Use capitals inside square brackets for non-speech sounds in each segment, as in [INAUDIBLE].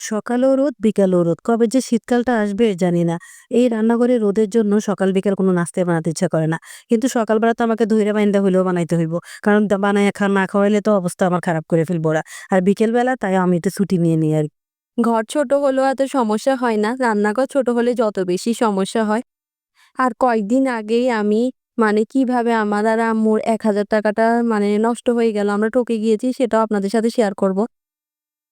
সকালেও রোদ, বিকালেও রোদ। কবে যে শীতকালটা আসবে জানি না। এই রান্নাঘরে রোদের জন্য সকাল বিকাল কোনো নাস্তাই বানাতে ইচ্ছা করে না। কিন্তু সকালবেলা তো আমাকে ধইরা বাইন্দা হইলেও বানাইতে হইব। কারণ খা না খাওয়াইলে তো অবস্থা আমার খারাপ করে ফেলব ওরা। আর বিকেলবেলা তাই আমি একটু ছুটি নিয়ে নিই আর ঘর ছোট হলেও এত সমস্যা হয় না। রান্নাঘর ছোট হলে যত বেশি সমস্যা হয়। আর কয়েকদিন আগেই আমি মানে কীভাবে আমার আর আম্মুর এক হাজার টাকাটা মানে নষ্ট হয়ে গেল। আমরা ঠকে গিয়েছি সেটাও আপনাদের সাথে শেয়ার করব।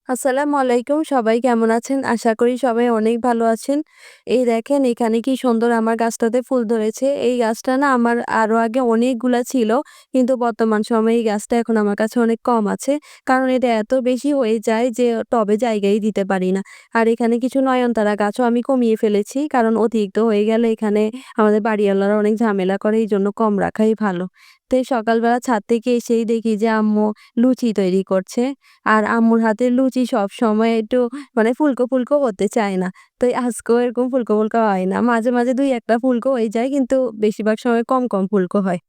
আসসালামু আলাইকুম। সবাই কেমন আছেন? আশা করি সবাই অনেক ভালো আছেন। এই দেখেন, এখানে কি সুন্দর আমার গাছটাতে ফুল ধরেছে। এই গাছটা না আমার আরও আগে অনেকগুলা ছিল। কিন্তু বর্তমান সময়ে এই গাছটা এখন আমার কাছে অনেক কম আছে। কারণ এটা এত বেশি হয়ে যায় যে টবে জায়গাই দিতে পারি না। আর এখানে কিছু নয়নতারা গাছও আমি কমিয়ে ফেলেছি। কারণ অতিরিক্ত হয়ে গেলে এখানে আমাদের বাড়িওয়ালারা অনেক ঝামেলা করে। এই জন্য কম রাখাই ভালো। তো সকালবেলা ছাদ থেকে এসেই দেখি যে আম্মু লুচি তৈরি করছে। আর আম্মুর হাতের লুচি সব সময় একটু মানে ফুলকো, ফুলকো হতে চায় না। তো আজকেও এরকম ফুলকো, ফুলকো হয় না। মাঝে, মাঝে দুই একটা ফুলকো হয়ে যায় কিন্তু বেশিরভাগ সময় কম, কম ফুলকো হয়।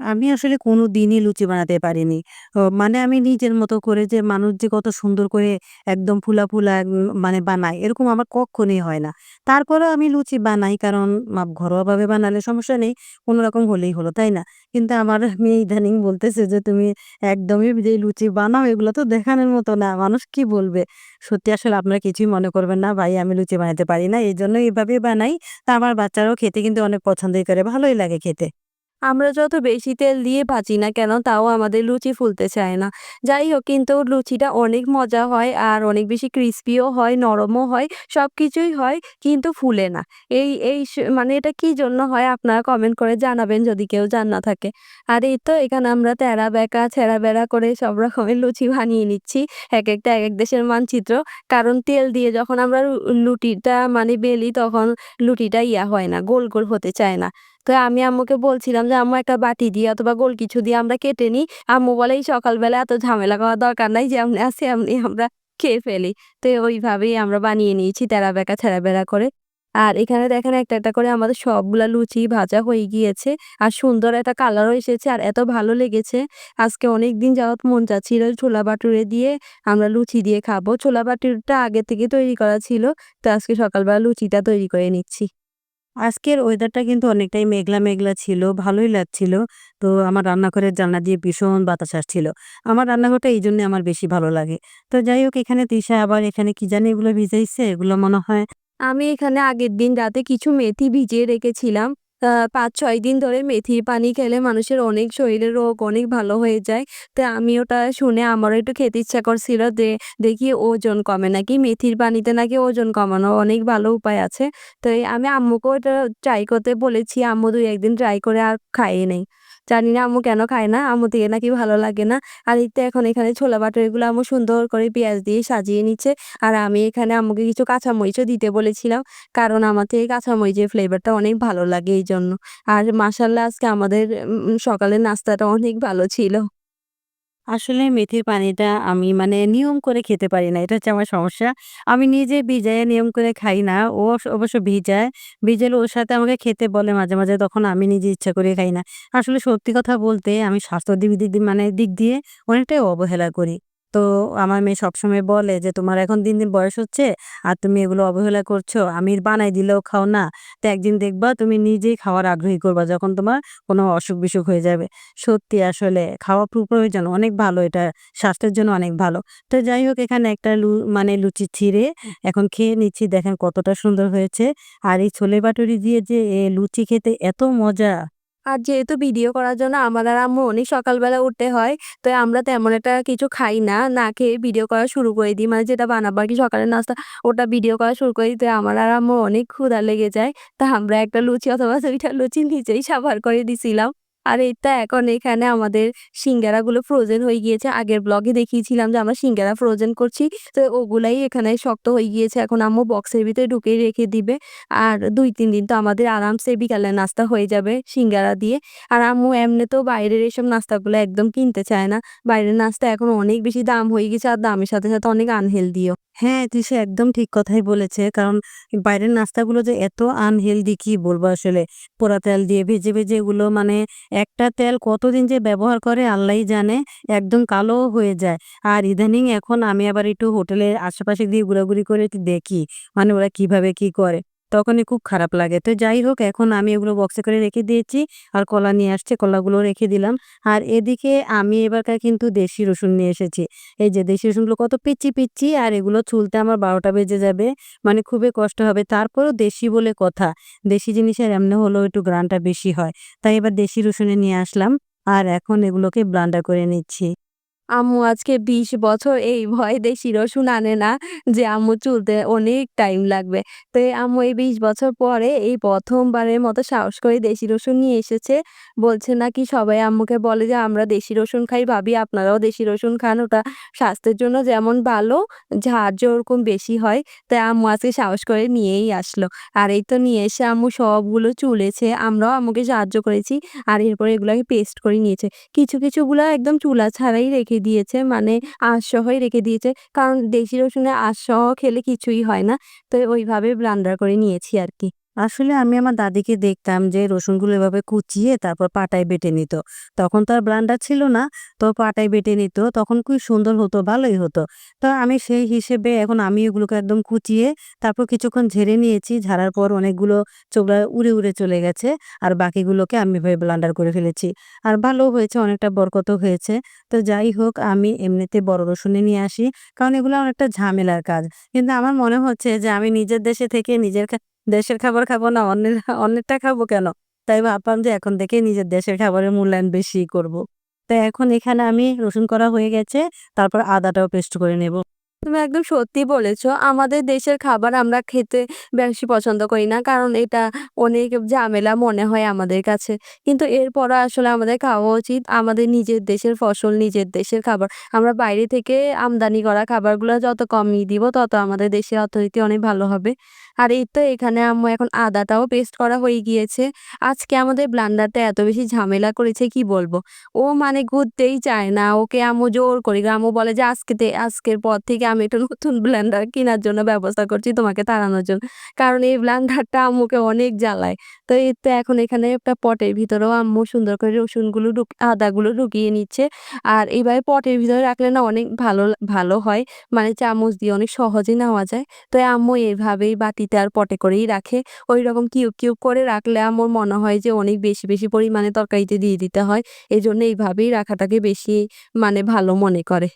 আমি আসলে কোনোদিনই লুচি বানাতে পারিনি। ও মানে আমি নিজের মতো করে যে মানুষ যে কত সুন্দর করে একদম ফুলা, ফুলা মানে বানায় এরকম আমার কক্ষনোই হয় না। তারপরেও আমি লুচি বানাই কারণ মা ঘরোয়াভাবে বানালে সমস্যা নেই। কোনরকম হলেই হলো, তাই না? কিন্তু আমার মেয়ে ইদানিং বলতেছে যে, "তুমি একদমই যে লুচি বানাও এগুলো তো দেখানোর মতো না। মানুষ কি বলবে?" সত্যি আসলে আপনারা কিছুই মনে করবেন না। ভাই আমি লুচি বানাতে পারি না। এজন্য এভাবেই বানাই। তা আমার বাচ্চারাও খেতে কিন্তু অনেক পছন্দই করে। ভালোই লাগে খেতে। আমরা যত বেশি তেল দিয়ে ভাজি না কেন তাও আমাদের লুচি ফুলতে চায় না। যাই হোক কিন্তু লুচিটা অনেক মজা হয় আর অনেক বেশি ক্রিস্পিও হয়, নরমও হয়, সব কিছুই হয় কিন্তু ফুলে না। এই এই মানে এটা কি জন্য হয় আপনারা কমেন্ট করে জানাবেন যদি কেউ জানা থাকে। আর এই তো এখানে আমরা তেড়া বেকা ছেঁড়া বেড়া করে সব রকমের লুচি বানিয়ে নিচ্ছি। এক একটা এক এক দেশের মানচিত্র। কারণ তেল দিয়ে যখন আমরা লুটিটা মানে বেলি তখন লুটিটা ইয়া হয় না, গোল, গোল হতে চায় না। তো আমি আম্মুকে বলছিলাম যে, "আম্মু একটা বাটি দিয়ে অথবা গোল কিছু দিয়ে আমরা কেটে নিই।" আম্মু বলে, "এই সকালবেলা এত ঝামেলা করার দরকার নাই। যে যেমনি আছে এমনি আমরা খেয়ে ফেলি।" তো ওইভাবেই আমরা বানিয়ে নিয়েছি তেড়া বেঁকা ছেঁড়া বেড়া করে। আর এখানে দেখেন একটা, একটা করে আমাদের সবগুলা লুচি ভাজা হয়ে গিয়েছে। আর সুন্দর একটা কালারও এসেছে আর এত ভালো লেগেছে। আজকে অনেক দিন যাবত মন চাচ্ছিল ছোলা বাটুরে দিয়ে আমরা লুচি দিয়ে খাব। ছোলা বাটুরটা আগে থেকে তৈরি করা ছিল। তো আজকে সকালবেলা লুচিটা তৈরি করে নিচ্ছি। আজকের ওয়েদারটা কিন্তু অনেকটাই মেঘলা, মেঘলা ছিল। ভালোই লাগছিল। তো আমার রান্নাঘরের জানলা দিয়ে ভীষণ বাতাস আসছিল। আমার রান্নাঘরটা এই জন্য আমার বেশি ভালো লাগে। তো যাই হোক এখানে তৃষা আবার এখানে কি জানি এগুলো ভিজাইছে? এগুলো মনে হয় আমি এখানে আগের দিন রাতে কিছু মেথি ভিজিয়ে রেখেছিলাম। আ ৫-৬ দিন ধরে মেথির পানি খেলে মানুষের অনেক শরীরের রোগ অনেক ভালো হয়ে যায়। তো আমি ওটা শুনে আমারও একটু খেতে ইচ্ছা করছিল যে, দেখি ওজন কমে নাকি। মেথির পানিতে নাকি ওজন কমানো অনেক ভালো উপায় আছে। তো আমি আম্মুকেও এটা ট্রাই করতে বলেছি। আম্মু দুই একদিন ট্রাই করে আর খাইয়ে নাই। জানি না আম্মু কেন খায় না। আম্মু দিয়ে নাকি ভালো লাগে না। আর এই তো এখন এখানে ছোলা বাটুরিগুলো আম্মু সুন্দর করে পেঁয়াজ দিয়ে সাজিয়ে নিচ্ছে। আর আমি এখানে আম্মুকে কিছু কাঁচামরিচও দিতে বলেছিলাম। কারণ আমাকে থেকে কাঁচামরিচের ফ্লেভারটা অনেক ভালো লাগে এই জন্য আর মাসাল্লাহ আজকে আমাদের সকালের নাস্তাটা অনেক ভালো ছিল। আসলে মেথির পানিটা আমি মানে নিয়ম করে খেতে পারি না। এটা হচ্ছে আমার সমস্যা। আমি নিজে ভিজায় নিয়ম করে খাই না। ও অবশ্য ভিজায়। ভিজালে ওর সাথে আমাকে খেতে বলে মাঝে, মাঝে তখন আমি নিজে ইচ্ছা করে খাই না। আসলে সত্যি কথা বলতে আমি স্বাস্থ্যবিধি দি মানে দিক দিয়ে অনেকটাই অবহেলা করি। তো আমার মেয়ে সবসময় বলে যে, "তোমার এখন দিন, দিন বয়স হচ্ছে আর তুমি এগুলো অবহেলা করছ। আমি বানাই দিলেও খাও না। তো একদিন দেখবা তুমি নিজেই খাওয়ার আগ্রহী করবা যখন তোমার কোনো অসুখ-বিসুখ হয়ে যাবে।" সত্যি আসলে খাওয়া প্র প্রয়োজন। অনেক ভালো এটা স্বাস্থ্যের জন্য অনেক ভালো। তো যাই হোক এখানে একটা লু মানে লুচি ছিঁড়ে এখন খেয়ে নিচ্ছি। দেখেন কতটা সুন্দর হয়েছে। আর এই ছোলে বাটুরি দিয়ে যে লুচি খেতে এত মজা! আর যেহেতু ভিডিও করার জন্য আমার আর আম্মু অনেক সকালবেলা উঠতে হয়। তো আমরা তেমন একটা কিছু খাই না। না খেয়ে ভিডিও করা শুরু করে দিই। মানে যেটা বানাবো আর কি, সকালের নাস্তা, ওটা ভিডিও করা শুরু করে দিই। তো আমার আর আম্মু অনেক ক্ষুধা লেগে যায়। তা আমরা একটা লুচি অথবা দুইটা লুচি নিজেই সাবার করে দিছিলাম। আর তো এখন এখানে আমাদের সিঙ্গারাগুলো ফ্রোজেন হয়ে গিয়েছে। আগের ব্লগে দেখিয়েছিলাম যে আমরা সিঙ্গারা ফ্রোজেন করছি। তো ওগুলাই এখানে শক্ত হয়ে গিয়েছে। এখন আম্মু বক্সের ভিতরে ঢুকিয়ে রেখে দিবে। আর ২-৩ দিন তো আমাদের আরামসে বিকালের নাস্তা হয়ে যাবে সিঙ্গারা দিয়ে। আর আম্মু এমনি তো বাইরের এসব নাস্তাগুলো একদম কিনতে চায় না। বাইরের নাস্তা এখন অনেক বেশি দাম হয়ে গেছে আর দামের সাথে, সাথে অনেক আনহেলদিও। হ্যাঁ, সে একদম ঠিক কথাই বলেছে। কারণ বাইরের নাস্তাগুলো যে এত আনহেলদি কি বলব আসলে। পোড়া তেল দিয়ে ভেজে, ভেজে এগুলো মানে একটা তেল কতদিন যে ব্যবহার করে আল্লাহ জানে। একদম কালো হয়ে যায়। আর ইদানিং এখন আমি আবার একটু হোটেলের আশেপাশে দিয়ে ঘোরাঘুরি করে দেখি। মানে ওরা কীভাবে কি করে। তখনই খুব খারাপ লাগে। তো যাই হোক এখন আমি এগুলো বক্সে করে রেখে দিয়েছি। আর কলা নিয়ে আসছে, কলাগুলো রেখে দিলাম। আর এদিকে আমি এবারকার কিন্তু দেশি রসুন নিয়ে এসেছি। এই যে দেশি রসুনগুলো কত পিচ্চি, পিচ্চি আর এগুলো ছুলতে আমার বারোটা বেজে যাবে। মানে খুবই কষ্ট হবে। তারপরেও দেশি বলে কথা। দেশি জিনিসের এমনি হলেও একটু ঘ্রাণটা বেশি হয়। তাই এবার দেশি রসুনে নিয়ে আসলাম। আর এখন এগুলোকে ব্লেন্ডার করে নিচ্ছি। আম্মু আজকে ২০ বছর এই ভয়ে দেশি রসুন আনে না যে আম্মু চুলতে অনেক টাইম লাগবে। তো আম্মু এই ২০ বছর পরে এই প্রথমবারের মতো সাহস করে দেশি রসুন নিয়ে এসেছে। বলছে নাকি সবাই আম্মুকে বলে যে, "আমরা দেশি রসুন খাই ভাবি আপনারাও দেশি রসুন খান। ওটা স্বাস্থ্যের জন্য যেমন ভালো, ঝাঁঝও ওরকম বেশি হয়।" তাই আম্মু আজকে সাহস করে নিয়েই আসলো। আর এই তো নিয়ে এসে আম্মু সবগুলো চুলেছে। আমরাও আম্মুকে সাহায্য করেছি। আর এরপরে এগুলাকে পেস্ট করে নিয়েছে। কিছু, কিছুগুলা একদম চুলা ছাড়াই রেখে দিয়েছে। মানে আঁশ সহই রেখে দিয়েছে। কারণ দেশি রসুনে আঁশ সহ খেলে কিছুই হয় না। তো ওইভাবে ব্লান্ডার করে নিয়েছি আরকি। আসলে আমি আমার দাদিকে দেখতাম যে রসুনগুলো এভাবে কুচিয়ে তারপর পাটায় বেটে নিত। তখন তো আর ব্লেন্ডার ছিল না। তো পাটায় বেটে নিত। তখন খুবই সুন্দর হতো, ভালোই হতো। তো আমি সেই হিসেবে এখন আমি এগুলোকে একদম কুচিয়ে তারপর কিছুক্ষণ ঝেড়ে নিয়েছি। ঝাড়ার পর অনেকগুলো চোবড়া উড়ে, উড়ে চলে গেছে। আর বাকিগুলোকে আমি এভাবে ব্লান্ডার করে ফেলেছি। আর ভালোও হয়েছে, অনেকটা বরকত হয়েছে। তো যাই হোক আমি এমনিতে বড় রসুনে নিয়ে আসি। কারণ এগুলো অনেকটা ঝামেলার কাজ। কিন্তু আমার মনে হচ্ছে যে আমি নিজের দেশে থেকে নিজের দেশের খাবার খাব না, অন্যের, অন্যেরটা খাব কেন? তাই ভাবলাম যে এখন থেকে নিজের দেশের খাবারের মূল্যায়ন বেশি করব। তাই এখন এখানে আমি রসুন করা হয়ে গেছে। তারপর আদাটাও পেস্ট করে নেব। তুমি একদম সত্যি বলেছ। আমাদের দেশের খাবার আমরা খেতে বেশি পছন্দ করি না। কারণ এটা অনেক ঝামেলা মনে হয় আমাদের কাছে। কিন্তু এরপরও আসলে আমাদের খাওয়া উচিত। আমাদের নিজের দেশের ফসল, নিজের দেশের খাবার। আমরা বাইরে থেকে আমদানি করা খাবারগুলো যত কমিয়ে দিব তত আমাদের দেশের অর্থনীতি অনেক ভালো হবে। আর এই তো এখানে আম্মু এখন আদাটাও পেস্ট করা হয়ে গিয়েছে। আজকে আমাদের ব্লান্ডারটা এত বেশি ঝামেলা করেছে কি বলব। ও মানে ঘুরতেই চায় না। ওকে আম্মু জোর করে আম্মু বলে যে, "আজকে আজকের পর থেকে আমি একটা নতুন ব্লেন্ডার কেনার জন্য ব্যবস্থা করছি তোমাকে তাড়ানোর জন্য।" কারণ এই ব্লেন্ডারটা আম্মুকে অনেক জ্বালায়। তো এই তো এখন এখানে একটা পটের ভিতরেও আম্মু সুন্দর করে রসুনগুলো ঢুক আদাগুলো ঢুকিয়ে নিচ্ছে। আর এইভাবে পটের ভিতরে রাখলে না অনেক ভালো ভালো হয়। মানে চামচ দিয়ে অনেক সহজে নেওয়া যায়। তো আম্মু এইভাবেই বাটিতে আর পটে করেই রাখে। ওই রকম কিউব, কিউব করে রাখলে আমার মনে হয় যে অনেক বেশি, বেশি পরিমাণে তরকারিতে দিয়ে দিতে হয়। এই জন্য এইভাবেই রাখাটাকে বেশি মানে ভালো মনে করে।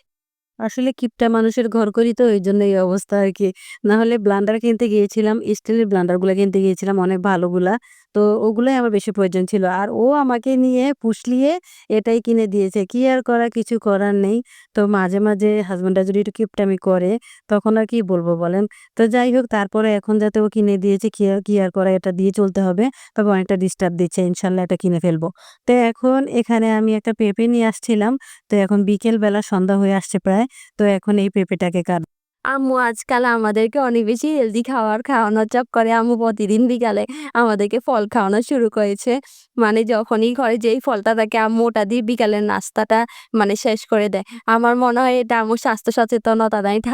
আসলে কিপটা মানুষের ঘর করি তো ওই জন্য এই অবস্থা আর কি না হলে ব্লান্ডার কিনতে গিয়েছিলাম, স্টিলের ব্লান্ডারগুলো কিনতে গিয়েছিলাম অনেক ভালোগুলা। তো ওগুলোই আমার বেশি প্রয়োজন ছিল। আর ও আমাকে নিয়ে পুষলিয়ে এটাই কিনে দিয়েছে। কি আর করা কিছু করার নেই। তো মাঝে, মাঝে হাসব্যান্ডরা যদি একটু কিপটামি করে তখন আর কি বলব বলেন? তো যাই হোক তারপরে এখন যাতে ও কিনে দিয়েছে কি আর কি আর করা এটা দিয়ে চলতে হবে। তবে অনেকটা ডিস্টার্ব দিচ্ছে। ইনশাল্লাহ এটা কিনে ফেলব। তো এখন এখানে আমি একটা পেঁপে নিয়ে আসছিলাম। তো এখন বিকেল বেলা সন্ধ্যা হয়ে আসছে প্রায়। তো এখন এই পেঁপেটাকে কাট আম্মু, আজকাল আমাদেরকে অনেক বেশি হেলদি খাবার খাওয়ানোর করে আম্মু প্রতিদিন বিকালে আমাদেরকে ফল খাওয়ানো শুরু করেছে। মানে যখনই ঘরে যেই ফলটা থাকে, আম্মু ওটা দিয়ে বিকালের নাস্তাটা মানে শেষ করে দেয়। আমার মনে হয় এটা আম্মুর স্বাস্থ্য সচেতনতা দেয় এটা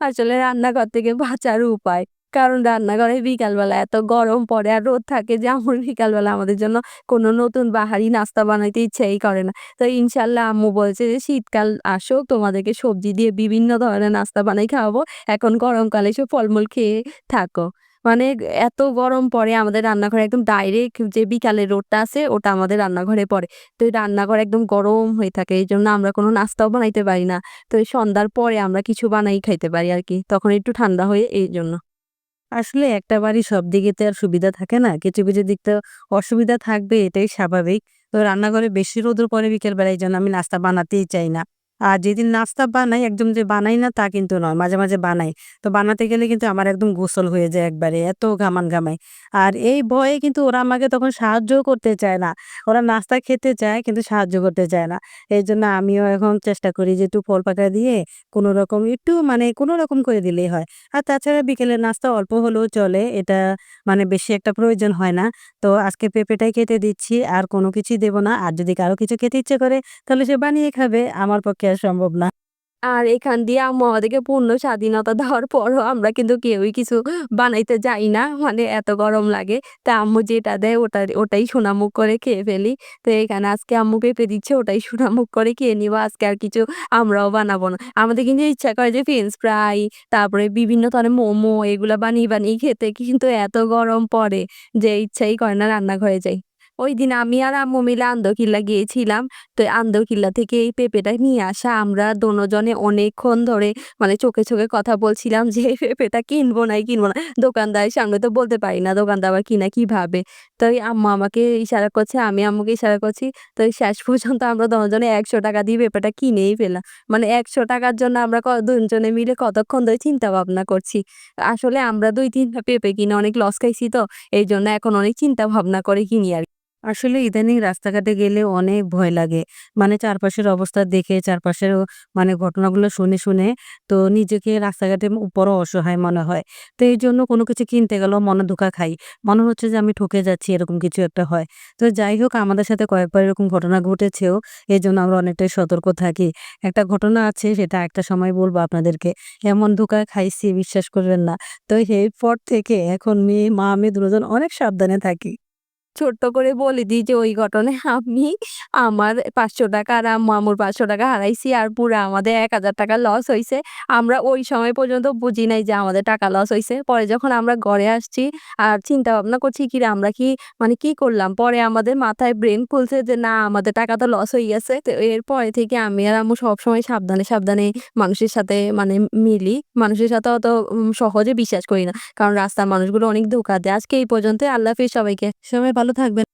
আসলে রান্নাঘর থেকে বাঁচার উপায়। কারণ রান্নাঘরে বিকালবেলা এত গরম পড়ে আর রোদ থাকে যে আম্মুর [LAUGHS] বিকালবেলা আমাদের জন্য কোনো নতুন বাহারি নাস্তা বানাইতে ইচ্ছাই করে না। তো ইনশাল্লাহ আম্মু বলছে যে, শীতকাল আসুক, তোমাদেরকে সবজি দিয়ে বিভিন্ন ধরনের নাস্তা বানাই খাওয়াবো। এখন গরমকালে এসব ফলমূল খেয়ে থাকো। মানে এত গরম পড়ে আমাদের রান্নাঘরে একদম ডাইরেক্ট যে বিকালের রোদটা আছে, ওটা আমাদের রান্নাঘরে পড়ে। তো এই রান্নাঘর একদম গরম হয়ে থাকে। এই জন্য আমরা কোনো নাস্তাও বানাইতে পারি না। তো এই সন্ধ্যার পরে আমরা কিছু বানাই খাইতে পারি আর কি তখন একটু ঠান্ডা হয়ে এইজন্য। আসলে একটা বাড়ি সব দিকে তো আর সুবিধা থাকে না। কিছু, কিছু দিক তো অসুবিধা থাকবে এটাই স্বাভাবিক। তো রান্নাঘরে বেশি রোদের পরে বিকেল বেলায় যেন আমি নাস্তা বানাতেই চাই না। আর যেদিন নাস্তা বানাই একদম যে বানাই না তা কিন্তু নয়। মাঝে, মাঝে বানাই। তো বানাতে গেলে কিন্তু আমার একদম গোসল হয়ে যায় একবারে। এত ঘামান ঘামাই। আর এই ভয়ে কিন্তু ওরা আমাকে তখন সাহায্যও করতে চায় না। ওরা নাস্তা খেতে চায় কিন্তু সাহায্য করতে চায় না। এইজন্য আমিও এখন চেষ্টা করি যে একটু ফল পাকা দিয়ে কোনরকম একটু মানে কোনরকম করে দিলেই হয়। আর তাছাড়া বিকেলের নাস্তা অল্প হলেও চলে। এটা মানে বেশি একটা প্রয়োজন হয় না। তো আজকে পেঁপেটাই কেটে দিচ্ছি। আর কোনো কিছুই দেব না। আর যদি কারও কিছু খেতে ইচ্ছে করে তাহলে সে বানিয়ে খাবে। আমার পক্ষে আর সম্ভব না। আর এখান দিয়ে আম্মু আমাদেরকে পূর্ণ স্বাধীনতা দেওয়ার পরও আমরা কিন্তু কেউই কিছু বানাইতে যাই না। মানে এত গরম লাগে। তা আম্মু যেটা দেয় ওটা ওটাই সোনামুখ করে খেয়ে ফেলি। তো এখানে আজকে আম্মু পেঁপে দিচ্ছে ওটাই সোনামুখ করে খেয়ে নিবো। আজকে আর কিছু আমরাও বানাবো না। আমাদের কিন্তু ইচ্ছা করে যে ফ্রেঞ্চ ফ্রাই তারপরে বিভিন্ন ধরনের মোমো এগুলা বানিয়ে, বানিয়ে খেতে কিন্তু এত গরম পড়ে যে ইচ্ছাই করে না রান্নাঘরে যাই। ওইদিন আমি আর আম্মু মিলে আন্দরকিল্লা গিয়েছিলাম। তো আন্দরকিল্লা থেকে এই পেঁপেটা নিয়ে আসা আমরা দোনোজনে অনেকক্ষণ ধরে মানে চোখে, চোখে কথা বলছিলাম যে এই পেঁপেটা কিনবো নাই কিনবো না। দোকানদারের সামনে তো বলতে পারি না দোকানদার আবার কিনা কি ভাবে। তো আম্মু আমাকে ইশারা করছে, আমি আম্মুকে ইশারা করছি। তো শেষ পর্যন্ত আমরা দোনোজনে ৳১০০ দিয়ে পেঁপেটা কিনেই পেলাম মানে একশো টাকার জন্য আমরা দুজনে মিলে কতক্ষণ ধরে চিন্তা ভাবনা করছি। আসলে আমরা ২-৩ টা পেঁপে কিনে অনেক লস খাইছি তো এই জন্য এখন অনেক চিন্তা ভাবনা করে কিনি আরকি। আসলে ইদানিং রাস্তাঘাটে গেলে অনেক ভয় লাগে। মানে চারপাশের অবস্থা দেখে চারপাশের মানে ঘটনাগুলো শুনে, শুনে তো নিজেকে রাস্তাঘাটে বড় অসহায় মনে হয়। তো এইজন্য কোনো কিছু কিনতে গেলেও মনে ধোঁকা খাই। মনে হচ্ছে যে আমি ঠকে যাচ্ছি এরকম কিছু একটা হয়। তো যাই হোক আমাদের সাথে কয়েকবার এরকম ঘটনা ঘটেছেও। এজন্য আমরা অনেকটাই সতর্ক থাকি। একটা ঘটনা আছে সেটা একটা সময় বলব আপনাদেরকে। এমন ধোঁকা খাইছি বিশ্বাস করবেন না। তো এরপর থেকে এখন মেয়ে, মা আমি দুজন অনেক সাবধানে থাকি। ছোট্ট করে বলে দিই যে ওই ঘটনায় আমি আমার ৳৫০০ আর মামুর পাঁচশো টাকা হারাইছি আর পুরো আমাদের ৳১,০০০ লস হয়েছে আমরা ওই সময় পর্যন্ত বুঝি নাই যে আমাদের টাকা লস হয়েছে পরে যখন আমরা ঘরে আসছি আর চিন্তা ভাবনা করছি কিরে আমরা কি মানে কি করলাম? পরে আমাদের মাথায় ব্রেন খুলছে যে না আমাদের টাকা তো লস হয়ে গেছে। তো এরপরে থেকে আমি আর আম্মু সবসময় সাবধানে, সাবধানে মানুষের সাথে মানে মিলি। মানুষের সাথে অত সহজে বিশ্বাস করি না। কারণ রাস্তার মানুষগুলো অনেক ধোকা দেয়। আজকে এই পর্যন্তই। আল্লাহ হাফেজ সবাইকে। সবাই ভালো থাকবেন।